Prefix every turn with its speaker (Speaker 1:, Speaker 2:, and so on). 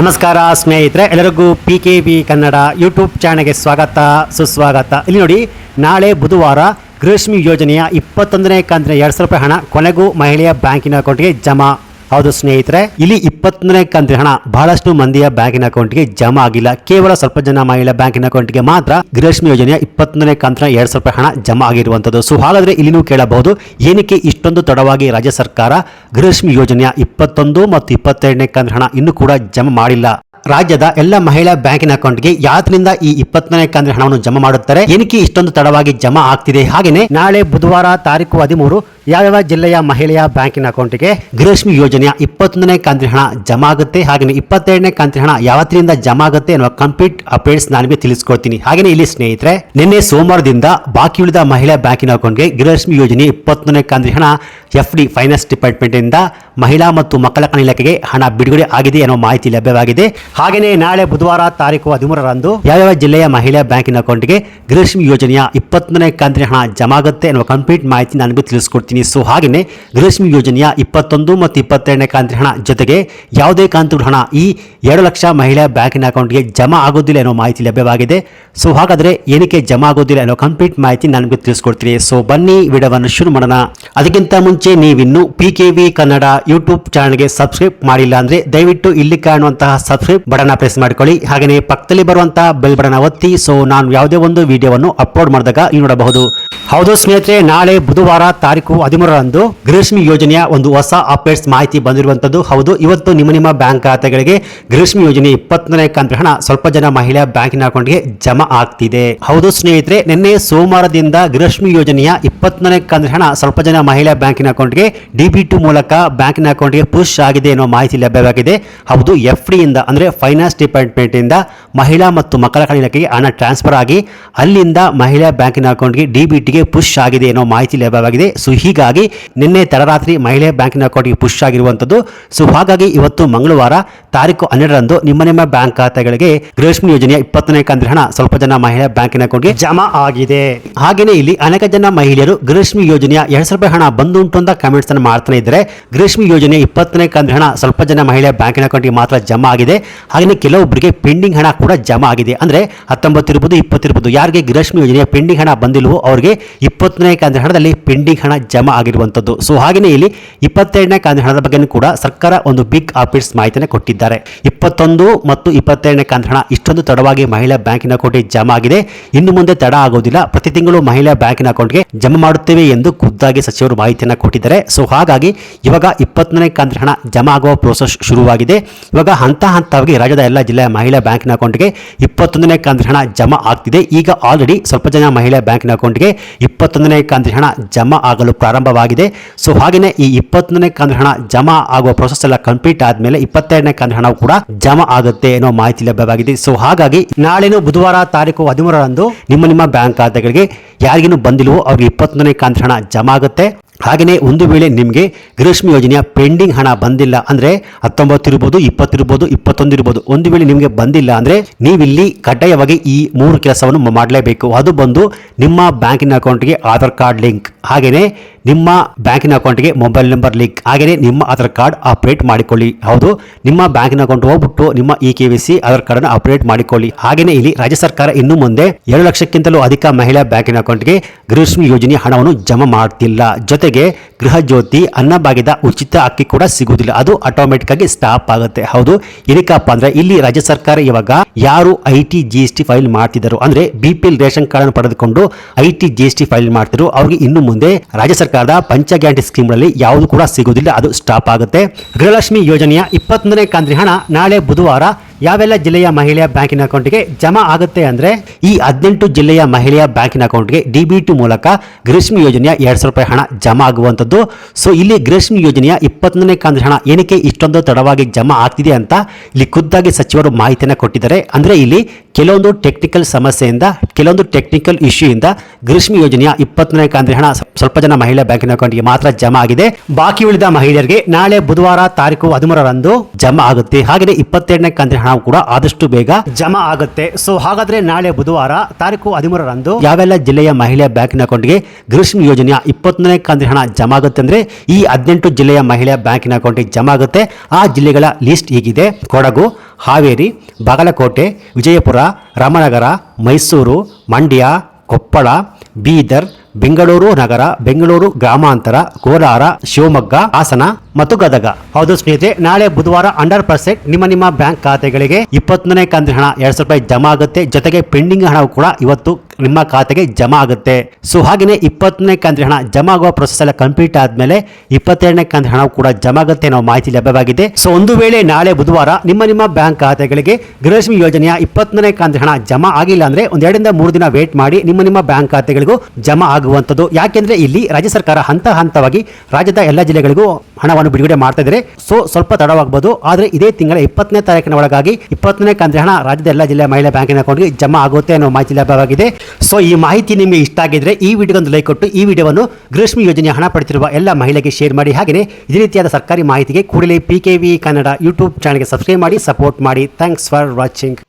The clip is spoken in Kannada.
Speaker 1: ನಮಸ್ಕಾರ, ಸ್ನೇಹಿತರೆ. ಎಲ್ಲರಿಗೂ P K B Kannada YouTube ಚಾನಲ್ಗೆ ಸ್ವಾಗತ, ಸುಸ್ವಾಗತ. ಇಲ್ಲಿ ನೋಡಿ, ನಾಳೆ ಬುಧವಾರ ಗೃಹಲಕ್ಷ್ಮಿ ಯೋಜನೆಯ ಇಪ್ಪತ್ತೊಂದನೇ ಕಂತಿನ ಎರಡು ಸಾವಿರ ರೂಪಾಯಿ ಹಣ ಕೊನೆಗೂ ಮಹಿಳೆಯ ಬ್ಯಾಂಕಿನ ಅಕೌಂಟ್ಗೆ ಜಮಾ. ಹೌದು ಸ್ನೇಹಿತರೆ, ಇಲ್ಲಿ ಇಪ್ಪತ್ತನೇ ಕಂತಿನ ಹಣ ಬಹಳಷ್ಟು ಮಂದಿಯ ಬ್ಯಾಂಕಿನ ಅಕೌಂಟ್ಗೆ ಜಮಾ ಆಗಿಲ್ಲ. ಕೇವಲ ಸ್ವಲ್ಪ ಜನ ಮಹಿಳಾ ಬ್ಯಾಂಕಿನ ಅಕೌಂಟ್ಗೆ ಮಾತ್ರ ಗೃಹಲಕ್ಷ್ಮಿ ಯೋಜನೆಯ ಇಪ್ಪತ್ತನೇ ಕಂತಿನ ಎರಡು ಸಾವಿರ ರೂಪಾಯಿ ಹಣ ಜಮಾ ಆಗಿರುವಂತದ್ದು ಸೊ ಹಾಗಾದ್ರೆ ಇಲ್ಲಿ ನೀವು ಕೇಳಬಹುದು, ಏನಕ್ಕೆ ಇಷ್ಟೊಂದು ತಡವಾಗಿ ರಾಜ್ಯ ಸರ್ಕಾರ ಗೃಹಲಕ್ಷ್ಮಿ ಯೋಜನೆಯ ಇಪ್ಪತ್ತೊಂದು ಮತ್ತು ಇಪ್ಪತ್ತೆರಡನೇ ಕಂತಿನ ಹಣ ಇನ್ನೂ ಕೂಡ ಜಮಾ ಮಾಡಿಲ್ಲ. ರಾಜ್ಯದ ಎಲ್ಲ ಮಹಿಳಾ ಬ್ಯಾಂಕಿನ ಅಕೌಂಟ್ಗೆ ಯಾತ್ರಿಂದ ಈ ಇಪ್ಪತ್ತನೇ ಕಂದ್ರೆ ಹಣವನ್ನು ಜಮಾ ಮಾಡುತ್ತಾರೆ. ಏನಕ್ಕೆ ಇಷ್ಟೊಂದು ತಡವಾಗಿ ಜಮಾ ಆಗ್ತಿದೆ? ಹಾಗೆಯೇ ನಾಳೆ ಬುಧವಾರ ತಾರೀಕು ಹದಿಮೂರು ಯಾವ್ಯಾವ ಜಿಲ್ಲೆಯ ಮಹಿಳೆಯ ಬ್ಯಾಂಕಿನ ಅಕೌಂಟ್ಗೆ ಗೃಹಲಕ್ಷ್ಮಿ ಯೋಜನೆಯ ಇಪ್ಪತ್ತೊಂದನೇ ಕಂತಿನ ಹಣ ಜಮಾ ಆಗುತ್ತೆ? ಹಾಗೆಯೇ ಇಪ್ಪತ್ತೆರಡನೇ ಕಂತಿನ ಹಣ ಯಾವತ್ತಿನಿಂದ ಜಮಾ ಆಗುತ್ತೆ ಎನ್ನುವ ಕಂಪ್ಲೀಟ್ ಅಪ್ಡೇಟ್ಸ್ ನಾನು ನಿಮಗೆ ತಿಳಿಸ್ಕೊಡ್ತೀನಿ. ಹಾಗೆಯೇ ಇಲ್ಲಿ ಸ್ನೇಹಿತರೆ, ನಿನ್ನೆ ಸೋಮವಾರದಿಂದ ಬಾಕಿ ಉಳಿದ ಮಹಿಳಾ ಬ್ಯಾಂಕಿನ ಅಕೌಂಟ್ಗೆ ಗೃಹಲಕ್ಷ್ಮಿ ಯೋಜನೆ ಇಪ್ಪತ್ತೊಂದನೇ ಕಂತಿನ ಹಣ ಎಫ್ ಡಿ ಫೈನಾನ್ಸ್ ಡಿಪಾರ್ಟ್ಮೆಂಟ್ ಇಂದ ಮಹಿಳಾ ಮತ್ತು ಮಕ್ಕಳ ಕಲ್ಯಾಣ ಇಲಾಖೆಗೆ ಹಣ ಬಿಡುಗಡೆ ಆಗಿದೆ ಅನ್ನೋ ಮಾಹಿತಿ ಲಭ್ಯವಾಗಿದೆ. ಹಾಗೆಯೇ ನಾಳೆ ಬುಧವಾರ ತಾರೀಕು ಹದಿಮೂರರಂದು ಯಾವ್ಯಾವ ಜಿಲ್ಲೆಯ ಮಹಿಳಾ ಬ್ಯಾಂಕಿನ ಅಕೌಂಟ್ಗೆ ಗೃಹಲಕ್ಷ್ಮಿ ಯೋಜನೆಯ ಇಪ್ಪತ್ತನೇ ಕಂತಿನ ಹಣ ಜಮಾ ಆಗುತ್ತೆ ಅನ್ನುವ ಕಂಪ್ಲೀಟ್ ಮಾಹಿತಿ ನಾನು ನಿಮಗೆ ತಿಳಿಸ್ಕೊಡ್ತೀನಿ. ಸೊ ಹಾಗೆಯೇ ಗೃಹಲಕ್ಷ್ಮಿ ಯೋಜನೆಯ ಇಪ್ಪತ್ತೊಂದು ಮತ್ತು ಇಪ್ಪತ್ತೆರಡನೇ ಕಂತಿನ ಹಣ ಜೊತೆಗೆ ಯಾವುದೇ ಕಂತು ಹಣ ಈ ಎರಡು ಲಕ್ಷ ಮಹಿಳಾ ಬ್ಯಾಂಕಿನ ಅಕೌಂಟ್ಗೆ ಜಮಾ ಆಗೋದಿಲ್ಲ ಅನ್ನೋ ಮಾಹಿತಿ ಲಭ್ಯವಾಗಿದೆ. ಸೊ ಹಾಗಾದರೆ ಏನಕ್ಕೆ ಜಮಾ ಆಗೋದಿಲ್ಲ ಅನ್ನೋ ಕಂಪ್ಲೀಟ್ ಮಾಹಿತಿ ನಾನು ನಿಮಗೆ ತಿಳಿಸ್ಕೊಡ್ತೀನಿ. ಸೊ ಬನ್ನಿ ವಿಡಿಯೋವನ್ನು ಶುರು ಮಾಡೋಣ. ಅದಕ್ಕಿಂತ ಮುಂಚೆ ನೀವಿನ್ನು P K V Kannada YouTube ಚಾನಲ್ಗೆ ಸಬ್ಸ್ಕ್ರೈಬ್ ಮಾಡಿಲ್ಲ ಅಂದ್ರೆ ದಯವಿಟ್ಟು ಇಲ್ಲಿ ಕಾಣುವಂತಹ ಸಬ್ಸ್ಕ್ರೈಬ್ ಬಟನ್ ಪ್ರೆಸ್ ಮಾಡ್ಕೊಳ್ಳಿ. ಹಾಗೆಯೇ ಪಕ್ಕದಲ್ಲಿ ಬರುವಂತಹ ಬೆಲ್ ಬಟನ್ ಒತ್ತಿ. ಸೊ ನಾನು ಯಾವುದೇ ಒಂದು ವಿಡಿಯೋವನ್ನು ಅಪ್ಲೋಡ್ ಮಾಡಿದಾಗ ನೀವು ನೋಡಬಹುದು. ಹೌದು ಸ್ನೇಹಿತರೆ, ನಾಳೆ ಬುಧವಾರ ತಾರೀಕು ಹದಿಮೂರರಂದು ಗೃಹಲಕ್ಷ್ಮಿ ಯೋಜನೆಯ ಒಂದು ಹೊಸ ಅಪ್ಡೇಟ್ಸ್ ಮಾಹಿತಿ ಬಂದಿರುವಂತದ್ದು ಹೌದು. ಇವತ್ತು ನಿಮ್ಮ ನಿಮ್ಮ ಬ್ಯಾಂಕ್ ಖಾತೆಗಳಿಗೆ ಗೃಹಲಕ್ಷ್ಮಿ ಯೋಜನೆ ಇಪ್ಪತ್ತನೇ ಕಂತು ಹಣ ಸ್ವಲ್ಪ ಜನ ಮಹಿಳಾ ಬ್ಯಾಂಕಿನ ಅಕೌಂಟ್ಗೆ ಜಮಾ ಆಗ್ತಿದೆ. ಹೌದು ಸ್ನೇಹಿತರೆ, ನಿನ್ನೆ ಸೋಮವಾರದಿಂದ ಗೃಹಲಕ್ಷ್ಮಿ ಯೋಜನೆಯ ಇಪ್ಪತ್ತನೇ ಕಂತು ಹಣ ಸ್ವಲ್ಪ ಜನ ಮಹಿಳಾ ಬ್ಯಾಂಕಿನ ಅಕೌಂಟ್ಗೆ ಡಿಬಿ ಟು ಮೂಲಕ ಬ್ಯಾಂಕಿನ ಅಕೌಂಟ್ಗೆ ಪುಷ್ ಆಗಿದೆ ಎನ್ನುವ ಮಾಹಿತಿ ಲಭ್ಯವಾಗಿದೆ. ಹೌದು ಎಫ್ ಡಿ ಇಂದ ಅಂದ್ರೆ ಫೈನಾನ್ಸ್ ಡಿಪಾರ್ಟ್ಮೆಂಟ್ ಇಂದ ಮಹಿಳಾ ಮತ್ತು ಮಕ್ಕಳ ಕಲ್ಯಾಣ ಇಲಾಖೆಗೆ ಹಣ ಟ್ರಾನ್ಸ್ಫರ್ ಆಗಿ ಅಲ್ಲಿಂದ ಮಹಿಳಾ ಬ್ಯಾಂಕಿನ ಅಕೌಂಟ್ಗೆ ಡಿ ಬಿ ಟಿಗೆ ಪುಷ್ ಆಗಿದೆ ಎನ್ನುವ ಮಾಹಿತಿ ಲಭ್ಯವಾಗಿದೆ. ಸೊ ಹೀಗಾಗಿ ನಿನ್ನೆ ತಡರಾತ್ರಿ ಮಹಿಳೆ ಬ್ಯಾಂಕಿನ ಅಕೌಂಟ್ಗೆ ಪುಷ್ ಆಗಿರುವಂಥದ್ದು. ಸೊ ಹಾಗಾಗಿ ಇವತ್ತು ಮಂಗಳವಾರ ತಾರೀಕು ಹನ್ನೆರಡರಂದು ನಿಮ್ಮ ನಿಮ್ಮ ಬ್ಯಾಂಕ್ ಖಾತೆಗಳಿಗೆ ಗೃಹಲಕ್ಷ್ಮಿ ಯೋಜನೆಯ ಇಪ್ಪತ್ತನೇ ಕಂತಿನ ಹಣ ಸ್ವಲ್ಪ ಜನ ಮಹಿಳಾ ಬ್ಯಾಂಕಿನ ಅಕೌಂಟ್ಗೆ ಜಮಾ ಆಗಿದೆ. ಹಾಗೇನೆ ಇಲ್ಲಿ ಅನೇಕ ಜನ ಮಹಿಳೆಯರು ಗೃಹಲಕ್ಷ್ಮಿ ಯೋಜನೆಯ ಎರಡ್ ಸಾವಿರ ರೂಪಾಯಿ ಹಣ ಬಂದುಂಟು ಅಂತ ಕಮೆಂಟ್ಸ್ ಅನ್ನು ಮಾಡ್ತಾನೆ ಇದ್ರೆ ಗೃಹಲಕ್ಷ್ಮಿ ಯೋಜನೆ ಇಪ್ಪತ್ತನೇ ಕಂತು ಹಣ ಸ್ವಲ್ಪ ಜನ ಮಹಿಳೆ ಬ್ಯಾಂಕಿನ ಅಕೌಂಟ್ಗೆ ಮಾತ್ರ ಜಮಾ ಆಗಿದೆ. ಹಾಗೆಯೇ ಕೆಲವೊಬ್ಬರಿಗೆ ಪೆಂಡಿಂಗ್ ಹಣ ಕೂಡ ಜಮಾ ಆಗಿದೆ. ಅಂದ್ರೆ ಹತ್ತೊಂಬತ್ತು ಇರ್ಬೋದು ಇಪ್ಪತ್ತಿರ್ಬೋದು ಯಾರಿಗೆ ಗೃಹಲಕ್ಷ್ಮಿ ಯೋಜನೆಯ ಪೆಂಡಿಂಗ್ ಹಣ ಬಂದಿಲ್ವೋ ಅವರಿಗೆ ಇಪ್ಪತ್ತನೇ ಕಂತಿನ ಹಣದಲ್ಲಿ ಪೆಂಡಿಂಗ್ ಹಣ ಜಮಾ ಆಗಿರುವಂಥದ್ದು. ಸೊ ಹಾಗೆಯೇ ಇಲ್ಲಿ ಇಪ್ಪತ್ತೆರಡನೇ ಕಂತಿನ ಹಣದ ಬಗ್ಗೆ ಕೂಡ ಸರ್ಕಾರ ಒಂದು ಬಿಗ್ ಅಪ್ಡೇಟ್ಸ್ ಮಾಹಿತಿಯನ್ನು ಕೊಟ್ಟಿದ್ದಾರೆ. ಇಪ್ಪತ್ತೊಂದು ಮತ್ತು ಇಪ್ಪತ್ತೆರಡನೇ ಕಂತಿನ ಹಣ ಇಷ್ಟೊಂದು ತಡವಾಗಿ ಮಹಿಳಾ ಬ್ಯಾಂಕಿನ ಅಕೌಂಟ್ಗೆ ಜಮಾ ಆಗಿದೆ. ಇನ್ನು ಮುಂದೆ ತಡ ಆಗೋದಿಲ್ಲ. ಪ್ರತಿ ತಿಂಗಳು ಮಹಿಳಾ ಬ್ಯಾಂಕಿನ ಅಕೌಂಟ್ಗೆ ಜಮಾ ಮಾಡುತ್ತೇವೆ ಎಂದು ಖುದ್ದಾಗಿ ಸಚಿವರು ಮಾಹಿತಿಯನ್ನು ಕೊಟ್ಟಿದ್ದಾರೆ. ಸೊ ಹಾಗಾಗಿ ಇವಾಗ ಇಪ್ಪತ್ತನೇ ಕಂತಿನ ಹಣ ಜಮಾ ಆಗುವ ಪ್ರೋಸೆಸ್ ಶುರುವಾಗಿದೆ. ಇವಾಗ ಹಂತ ಹಂತವಾಗಿ ರಾಜ್ಯದ ಎಲ್ಲ ಜಿಲ್ಲೆಯ ಮಹಿಳಾ ಬ್ಯಾಂಕ್ನ ಅಕೌಂಟ್ಗೆ ಇಪ್ಪತ್ತೊಂದನೇ ಕಂತಿನ ಹಣ ಜಮಾ ಆಗ್ತಿದೆ. ಈಗ ಆಲ್ರೆಡಿ ಸ್ವಲ್ಪ ಜನ ಮಹಿಳಾ ಬ್ಯಾಂಕ್ನ ಅಕೌಂಟ್ಗೆ ಇಪ್ಪತ್ತೊಂದನೇ ಕಂತಿನ ಹಣ ಜಮಾ ಆಗಲು ಪ್ರಾರಂಭವಾಗಿದೆ. ಸೊ ಹಾಗೆಯೇ ಈ ಇಪ್ಪತ್ತೊಂದನೇ ಕಂತಿನ ಹಣ ಜಮಾ ಆಗುವ ಪ್ರೋಸೆಸ್ ಎಲ್ಲ ಕಂಪ್ಲೀಟ್ ಆದ್ಮೇಲೆ ಇಪ್ಪತ್ತೆರಡನೇ ಕಂತಿನ ಹಣ ಕೂಡ ಜಮಾ ಆಗುತ್ತೆ ಅನ್ನೋ ಮಾಹಿತಿ ಲಭ್ಯವಾಗಿದೆ. ಸೊ ಹಾಗಾಗಿ ನಾಳೆನೂ ಬುಧವಾರ ತಾರೀಕು ಹದಿಮೂರರಂದು ನಿಮ್ಮ ನಿಮ್ಮ ಬ್ಯಾಂಕ್ ಖಾತೆಗಳಿಗೆ ಯಾರಿಗೇನು ಬಂದಿಲ್ವೋ ಅವ್ರಿಗೆ ಇಪ್ಪತ್ತೊಂದನೇ ಕಂತಿನ ಹಣ ಜಮಾ ಆಗುತ್ತೆ. ಹಾಗೆಯೇ ಒಂದು ವೇಳೆ ನಿಮಗೆ ಗೃಹಲಕ್ಷ್ಮಿ ಯೋಜನೆಯ ಪೆಂಡಿಂಗ್ ಹಣ ಬಂದಿಲ್ಲ ಅಂದರೆ ಹತ್ತೊಂಬತ್ತು ಇರ್ಬೋದು ಇಪ್ಪತ್ತಿರ್ಬೋದು ಇಪ್ಪತ್ತೊಂದು ಇರ್ಬೋದು, ಒಂದು ವೇಳೆ ನಿಮಗೆ ಬಂದಿಲ್ಲ ಅಂದರೆ ನೀವಿಲ್ಲಿ ಕಡ್ಡಾಯವಾಗಿ ಈ ಮೂರು ಕೆಲಸವನ್ನು ಮಾಡಲೇಬೇಕು. ಅದು ಬಂದು ನಿಮ್ಮ ಬ್ಯಾಂಕಿನ ಅಕೌಂಟ್ಗೆ ಆಧಾರ್ ಕಾರ್ಡ್ ಲಿಂಕ್. ಹಾಗೆಯೇ ನಿಮ್ಮ ಬ್ಯಾಂಕಿನ ಅಕೌಂಟ್ಗೆ ಮೊಬೈಲ್ ನಂಬರ್ ಲಿಂಕ್ ಹಾಗೆಯೇ ನಿಮ್ಮ ಆಧಾರ್ ಕಾರ್ಡ್ ಅಪ್ಡೇಟ್ ಮಾಡಿಕೊಳ್ಳಿ. ಹೌದು, ನಿಮ್ಮ ಬ್ಯಾಂಕಿನ ಅಕೌಂಟ್ ಹೋಗ್ಬಿಟ್ಟು ನಿಮ್ಮ e K Y C Aadhaar card update ಮಾಡಿಕೊಳ್ಳಿ. ಹಾಗೆಯೇ ಇಲ್ಲಿ ರಾಜ್ಯ ಸರ್ಕಾರ ಇನ್ನು ಮುಂದೆ ಎರಡು ಲಕ್ಷಕ್ಕಿಂತಲೂ ಅಧಿಕ ಮಹಿಳಾ ಬ್ಯಾಂಕಿನ ಅಕೌಂಟ್ಗೆ ಗೃಹಲಕ್ಷ್ಮಿ ಯೋಜನೆ ಹಣವನ್ನು ಜಮಾ ಮಾಡ್ತಿಲ್ಲ. ಜೊತೆಗೆ ಗೃಹ ಜ್ಯೋತಿ ಅನ್ನಭಾಗ್ಯದ ಉಚಿತ ಅಕ್ಕಿ ಕೂಡ ಸಿಗುವುದಿಲ್ಲ. ಅದು ಆಟೋಮೆಟಿಕ್ ಆಗಿ ಸ್ಟಾಪ್ ಆಗುತ್ತೆ. ಹೌದು, ಏನಕ್ಕಪ್ಪ ಅಂದ್ರೆ ಇಲ್ಲಿ ರಾಜ್ಯ ಸರ್ಕಾರ ಇವಾಗ ಯಾರು I T G S T file ಮಾಡ್ತಿದ್ದರು ಅಂದ್ರೆ B P L ration card ಪಡೆದುಕೊಂಡು I T G S T file ಮಾಡ್ತಿದ್ರು. ಅವ್ರಿಗೆ ಇನ್ನು ಮುಂದೆ ರಾಜ್ಯ ಸರ್ಕಾರದ ಪಂಚ ಗ್ಯಾರಂಟಿ ಸ್ಕೀಮ್ಗಳಲ್ಲಿ ಯಾವುದು ಕೂಡ ಸಿಗುವುದಿಲ್ಲ, ಅದು ಸ್ಟಾಪ್ ಆಗುತ್ತೆ. ಗೃಹಲಕ್ಷ್ಮಿ ಯೋಜನೆಯ ಇಪ್ಪತ್ತೊಂದನೇ ಕಂತಿನ ಹಣ ನಾಳೆ ಬುಧವಾರ ಯಾವೆಲ್ಲ ಜಿಲ್ಲೆಯ ಮಹಿಳೆಯ ಬ್ಯಾಂಕಿನ ಅಕೌಂಟ್ಗೆ ಜಮಾ ಆಗುತ್ತೆ ಅಂದ್ರೆ ಈ ಹದಿನೆಂಟು ಜಿಲ್ಲೆಯ ಮಹಿಳೆಯ ಬ್ಯಾಂಕಿನ ಅಕೌಂಟ್ಗೆ ಡಿ ಬಿ ಟು ಮೂಲಕ ಗ್ರೀಷ್ಮಿ ಯೋಜನೆಯ ಎರಡ್ ಸಾವಿರ ರೂಪಾಯಿ ಹಣ ಜಮಾ ಆಗುವಂಥದ್ದು. ಸೊ, ಇಲ್ಲಿ ಗ್ರೀಷ್ಮಿ ಯೋಜನೆಯ ಇಪ್ಪತ್ತೊಂದನೇ ಕಂತಿನ ಹಣ ಏನಕ್ಕೆ ಇಷ್ಟೊಂದು ತಡವಾಗಿ ಜಮಾ ಆಗ್ತಿದೆ ಅಂತ ಇಲ್ಲಿ ಖುದ್ದಾಗಿ ಸಚಿವರು ಮಾಹಿತಿಯನ್ನು ಕೊಟ್ಟಿದ್ದಾರೆ. ಅಂದ್ರೆ ಇಲ್ಲಿ ಕೆಲವೊಂದು ಟೆಕ್ನಿಕಲ್ ಸಮಸ್ಯೆಯಿಂದ, ಕೆಲವೊಂದು ಟೆಕ್ನಿಕಲ್ ಇಶ್ಯೂ ಇಂದ ಗ್ರೀಷ್ಮಿ ಯೋಜನೆಯ ಇಪ್ಪತ್ತನೇ ಕಂತಿನ ಹಣ ಸ್ವಲ್ಪ ಜನ ಮಹಿಳಾ ಬ್ಯಾಂಕಿನ ಅಕೌಂಟ್ಗೆ ಮಾತ್ರ ಜಮಾ ಆಗಿದೆ. ಬಾಕಿ ಉಳಿದ ಮಹಿಳೆಯರಿಗೆ ನಾಳೆ ಬುಧವಾರ ತಾರೀಕು ಹದಿಮೂರರಂದು ಜಮಾ ಆಗುತ್ತೆ. ಹಾಗೆಯೇ ಇಪ್ಪತ್ತೆರಡನೇ ಕಂತಿನ ಹಣ ಕೂಡ ಆದಷ್ಟು ಬೇಗ ಜಮಾ ಆಗುತ್ತೆ. ಸೊ ಹಾಗಾದ್ರೆ ನಾಳೆ ಬುಧವಾರ ತಾರೀಕು ಹದಿಮೂರರಂದು ಯಾವೆಲ್ಲ ಜಿಲ್ಲೆಯ ಮಹಿಳೆಯ ಬ್ಯಾಂಕಿನ ಅಕೌಂಟ್ಗೆ ಗ್ರೀಷ್ಮ ಯೋಜನೆಯ ಇಪ್ಪತ್ತನೇ ಕಂತಿನ ಹಣ ಜಮಾ ಆಗುತ್ತೆ ಅಂದ್ರೆ ಈ ಹದಿನೆಂಟು ಜಿಲ್ಲೆಯ ಮಹಿಳೆಯ ಬ್ಯಾಂಕಿನ ಅಕೌಂಟ್ಗೆ ಜಮಾ ಆಗುತ್ತೆ. ಆ ಜಿಲ್ಲೆಗಳ ಲಿಸ್ಟ್ ಹೀಗಿದೆ. ಕೊಡಗು ಹಾವೇರಿ ಬಾಗಲಕೋಟೆ ವಿಜಯಪುರ ರಾಮನಗರ ಮೈಸೂರು ಮಂಡ್ಯ ಕೊಪ್ಪಳ ಬೀದರ್ ಬೆಂಗಳೂರು ನಗರ ಬೆಂಗಳೂರು ಗ್ರಾಮಾಂತರ ಕೋಲಾರ ಶಿವಮೊಗ್ಗ ಹಾಸನ ಮತ್ತು ಗದಗ. ಹೌದು ಸ್ನೇಹಿತರೆ, ನಾಳೆ ಬುಧವಾರ ಅಂಡರ್ ಪರ್ಸೆಂಟ್ ನಿಮ್ಮ ನಿಮ್ಮ ಬ್ಯಾಂಕ್ ಖಾತೆಗಳಿಗೆ ಇಪ್ಪತ್ತೊಂದನೇ ಕಂತಿನ ಹಣ, ಎರಡ್ ಸಾವಿರ ರೂಪಾಯಿ ಜಮಾ ಆಗುತ್ತೆ. ಜೊತೆಗೆ ಪೆಂಡಿಂಗ್ ಹಣವು ಕೂಡ ಇವತ್ತು ನಿಮ್ಮ ಖಾತೆಗೆ ಜಮಾ ಆಗುತ್ತೆ. ಸೊ ಹಾಗೆಯೇ ಇಪ್ಪತ್ತನೇ ಕಂತಿನ ಹಣ ಜಮಾ ಆಗುವ ಪ್ರೊಸೆಸ್ ಎಲ್ಲ ಕಂಪ್ಲೀಟ್ ಆದ್ಮೇಲೆ ಇಪ್ಪತ್ತೆರಡನೇ ಕಂತಿನ ಹಣ ಕೂಡ ಜಮಾ ಆಗುತ್ತೆ ಅನ್ನೋ ಮಾಹಿತಿ ಲಭ್ಯವಾಗಿದೆ. ಸೊ ಒಂದು ವೇಳೆ ನಾಳೆ ಬುಧವಾರ ನಿಮ್ಮ ನಿಮ್ಮ ಬ್ಯಾಂಕ್ ಖಾತೆಗಳಿಗೆ ಗೃಹಲಕ್ಷ್ಮಿ ಯೋಜನೆಯ ಇಪ್ಪತ್ತನೇ ಕಂತಿನ ಹಣ ಜಮಾ ಆಗಿಲ್ಲ ಅಂದ್ರೆ ಒಂದೆರಡರಿಂದ ಮೂರು ದಿನ ವೇಟ್ ಮಾಡಿ ನಿಮ್ಮ ನಿಮ್ಮ ಬ್ಯಾಂಕ್ ಖಾತೆಗಳಿಗೂ ಜಮಾ ಆಗುವಂಥದ್ದು. ಯಾಕೆಂದ್ರೆ ಇಲ್ಲಿ ರಾಜ್ಯ ಸರ್ಕಾರ ಹಂತ ಹಂತವಾಗಿ ರಾಜ್ಯದ ಎಲ್ಲ ಜಿಲ್ಲೆಗಳಿಗೂ ಹಣವನ್ನು ಬಿಡುಗಡೆ ಮಾಡ್ತಾ ಇದ್ದಾರೆ. ಸೊ ಸ್ವಲ್ಪ ತಡವಾಗಬಹುದು ಆದರೆ ಇದೇ ತಿಂಗಳ ಇಪ್ಪತ್ತನೇ ತಾರೀಕಿನ ಒಳಗಾಗಿ ಇಪ್ಪತ್ತನೇ ಕಂದ್ರೆ ಹಣ ರಾಜ್ಯದ ಎಲ್ಲ ಜಿಲ್ಲೆಯ ಮಹಿಳಾ ಬ್ಯಾಂಕಿನ ಅಕೌಂಟ್ಗೆ ಜಮಾ ಆಗುತ್ತೆ ಅನ್ನೋ ಮಾಹಿತಿ ಲಭ್ಯವಾಗಿದೆ. ಸೊ ಈ ಮಾಹಿತಿ ನಿಮಗೆ ಇಷ್ಟ ಆಗಿದ್ರೆ ಈ ವಿಡಿಯೋಗೊಂದು ಲೈಕ್ ಕೊಟ್ಟು ಈ ವಿಡಿಯೋವನ್ನು ಗೃಹಶ್ಮಿ ಯೋಜನೆ ಹಣ ಪಡೆದಿರುವ ಎಲ್ಲ ಮಹಿಳೆಗೆ ಶೇರ್ ಮಾಡಿ. ಹಾಗೆಯೇ ಇದೇ ರೀತಿಯಾದ ಸರ್ಕಾರಿ ಮಾಹಿತಿಗೆ ಕೂಡಲೇ P K V Kannada YouTube ಚಾನಲ್ಗೆ ಸಬ್ಸ್ಕ್ರೈಬ್ ಮಾಡಿ ಸಪೋರ್ಟ್ ಮಾಡಿ. Thanks for watching